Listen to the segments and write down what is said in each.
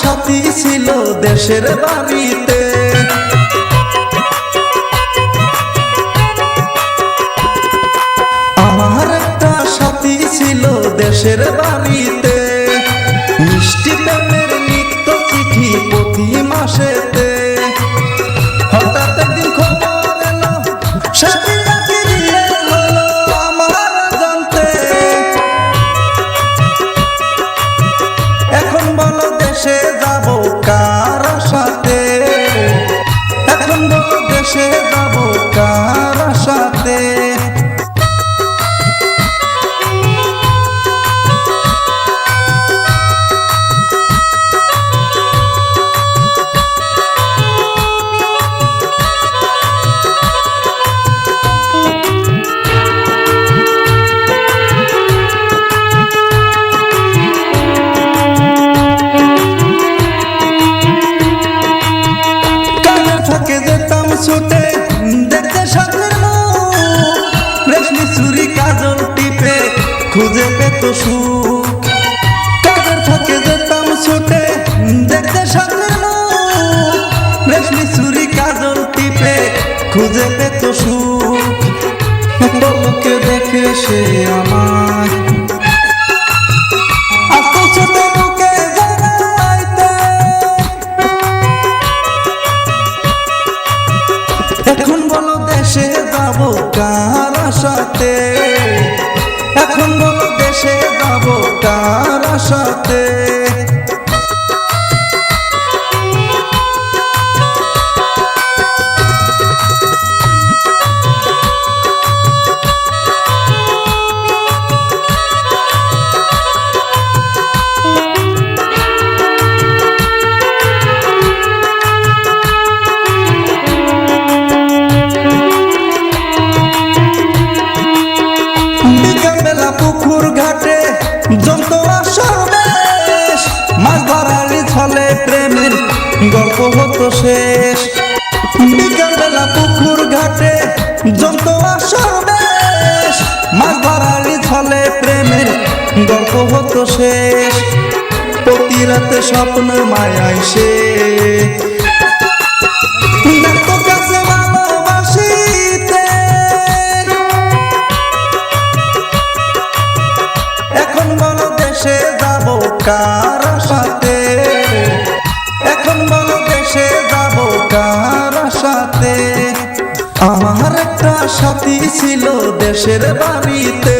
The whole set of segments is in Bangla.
সাথী ছিল দেশের বাড়িতে। আমার একটা সাথী ছিল দেশের বাড়িতে। কার সাথে? এখন দেশে পেত সুখ। কাজের থাকে যেতাম ছুটে, দেখতে মুখ। রেশমি চুরি, কাজল টিপে, খুঁজে পেত সুখ। পলকে দেখে সে জানাইতে এখন বলো দেশে যাব কার সাথে এখন বলো দেশে যাব কার সাথে পুকুর গল্প হতো শেষ। বিকালবেলা পুকুর ঘাটে যত আসর বেশ মাছ ধরালি ছলে প্রেমের গল্প হতো শেষ। প্রতি রাতে স্বপ্ন মায়ায় সে। এখন বলো দেশে যাব কার আমার একটা সাথী ছিল দেশের বাড়িতে।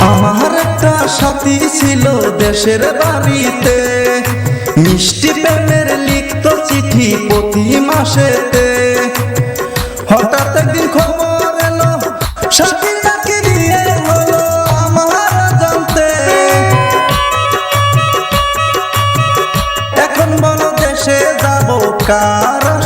আমার একটা সাথী ছিল দেশের বাড়িতে। মিষ্টি প্রেমের লিখত চিঠি প্রতি মাসেতে।